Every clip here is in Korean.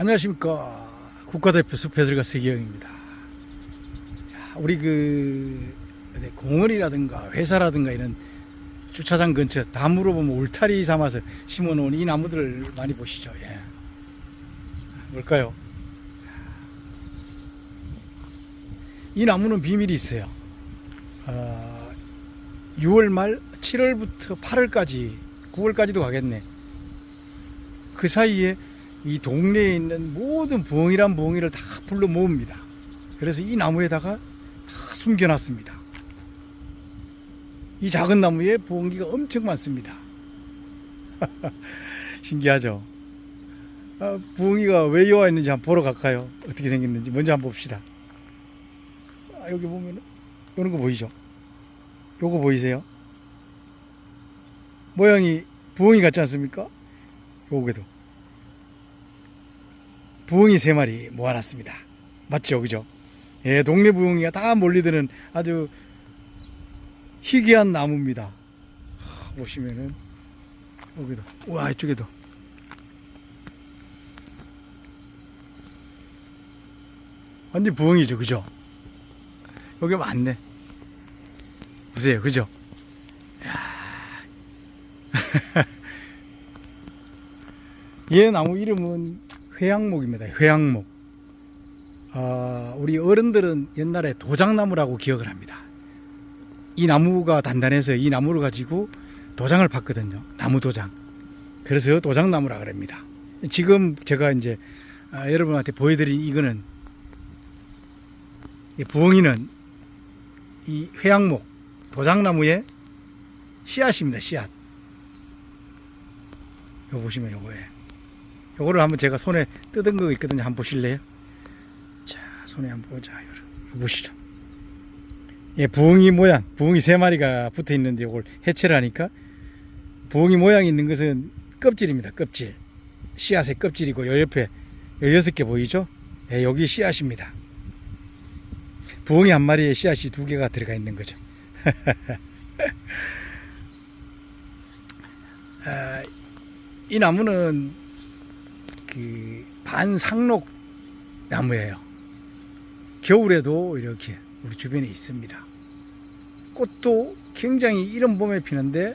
안녕하십니까 국가대표 숲해설가 세기영입니다. 야, 우리 그 공원이라든가 회사라든가 이런 주차장 근처 담으로 보면 울타리 삼아서 심어놓은 이 나무들을 많이 보시죠. 예. 뭘까요? 이 나무는 비밀이 있어요. 어, 6월 말 7월부터 8월까지 9월까지도 가겠네. 그 사이에 이 동네에 있는 모든 부엉이란 부엉이를 다 불러 모읍니다. 그래서 이 나무에다가 다 숨겨놨습니다. 이 작은 나무에 부엉이가 엄청 많습니다. 신기하죠? 아, 부엉이가 왜 여와 있는지 한번 보러 갈까요? 어떻게 생겼는지 먼저 한번 봅시다. 아, 여기 보면은 이런 거 보이죠? 요거 보이세요? 모양이 부엉이 같지 않습니까? 요게도 부엉이 세 마리 모아놨습니다. 맞죠, 그죠? 예, 동네 부엉이가 다 몰리드는 아주 희귀한 나무입니다. 하, 보시면은 여기도, 와 이쪽에도 완전 부엉이죠, 그죠? 여기 많네. 보세요, 그죠? 얘 나무 이름은 회양목입니다. 회양목. 아, 우리 어른들은 옛날에 도장나무라고 기억을 합니다. 이 나무가 단단해서 이 나무를 가지고 도장을 팠거든요. 나무 도장. 그래서 도장나무라 그럽니다. 지금 제가 이제 아, 여러분한테 보여드린 이거는 이 부엉이는 이 회양목 도장나무의 씨앗입니다. 씨앗. 이거 보시면 요거에 요 거를 한번 제가 손에 뜯은 거 있거든요. 한번 보실래요? 자, 손에 한번 보자. 요거 보시죠. 예, 부엉이 모양, 부엉이 세 마리가 붙어 있는데 요걸 해체를 하니까 부엉이 모양이 있는 것은 껍질입니다. 껍질. 씨앗의 껍질이고 요 옆에 요 여섯 개 보이죠? 예, 여기 씨앗입니다. 부엉이 한 마리에 씨앗이 두 개가 들어가 있는 거죠. 아, 이 나무는 그 반상록 나무예요. 겨울에도 이렇게 우리 주변에 있습니다. 꽃도 굉장히 이른 봄에 피는데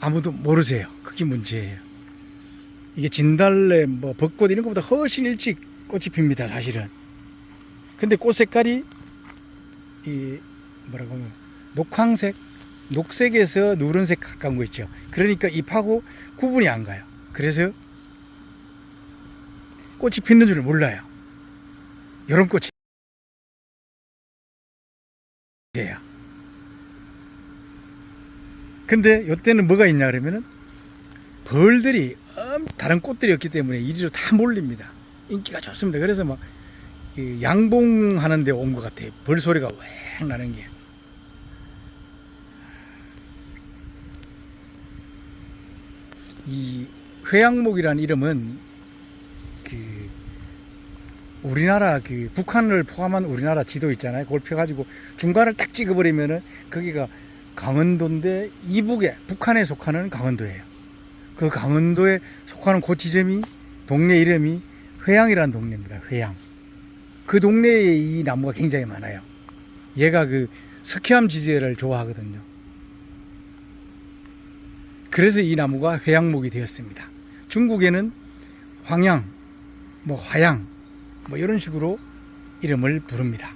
아무도 모르세요. 그게 문제예요. 이게 진달래, 뭐 벚꽃 이런 것보다 훨씬 일찍 꽃이 핍니다. 사실은. 근데 꽃 색깔이 이 뭐라고 하면 녹황색, 녹색에서 누런색 가까운 거 있죠. 그러니까 잎하고 구분이 안 가요. 그래서 꽃이 피는 줄 몰라요. 이런 꽃이 예요. 근데 이때는 뭐가 있냐 그러면은 벌들이 엄 다른 꽃들이 없기 때문에 이리로 다 몰립니다. 인기가 좋습니다. 그래서 막이 양봉하는 데 온 것 같아요. 벌 소리가 왱 나는 게. 이 회양목이라는 이름은 그 우리나라 그 북한을 포함한 우리나라 지도 있잖아요. 그걸 펴가지고 중간을 딱 찍어버리면은 거기가 강원도인데 이북에 북한에 속하는 강원도예요. 그 강원도에 속하는 그 지점이 동네 이름이 회양이라는 동네입니다. 회양. 그 동네에 이 나무가 굉장히 많아요. 얘가 그 석회암 지대를 좋아하거든요. 그래서 이 나무가 회양목이 되었습니다. 중국에는 황양, 뭐 화양, 뭐 이런 식으로 이름을 부릅니다.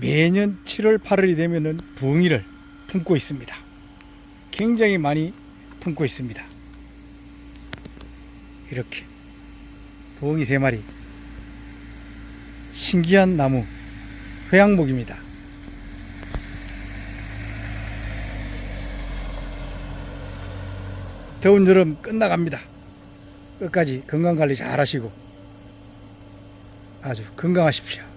매년 7월, 8월이 되면은 부엉이를 품고 있습니다. 굉장히 많이 품고 있습니다. 이렇게 부엉이 세 마리. 신기한 나무, 회양목입니다. 더운 여름 끝나갑니다. 끝까지 건강 관리 잘 하시고 아주 건강하십시오.